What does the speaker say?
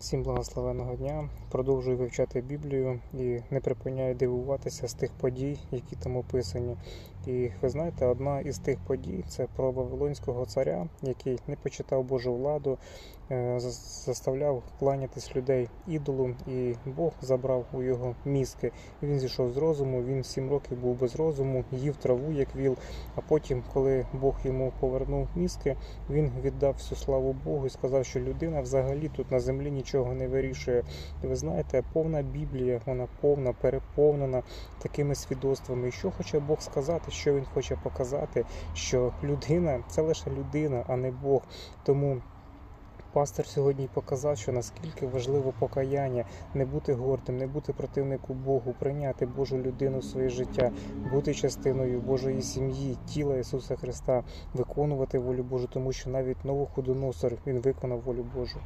Всім благословенного дня. Продовжую вивчати Біблію і не припиняю дивуватися з тих подій, які там описані. І ви знаєте, одна із тих подій це про Вавилонського царя, який не почитав Божу владу, е, заставляв кланятись людей ідолу, і Бог забрав у його мізки. Він зійшов з розуму. Він сім років був без розуму, їв траву як віл. А потім, коли Бог йому повернув мізки, він віддав всю славу Богу і сказав, що людина взагалі тут на землі нічого не вирішує. І ви знаєте, повна Біблія, вона повна, переповнена такими свідоцтвами. І що хоче Бог сказати, що він хоче показати, що людина це лише людина, а не Бог. Тому. Пастор сьогодні показав, що наскільки важливо покаяння, не бути гордим, не бути противнику Богу, прийняти Божу людину в своє життя, бути частиною Божої сім'ї, тіла Ісуса Христа, виконувати волю Божу, тому що навіть Новоходоносор він виконав волю Божу.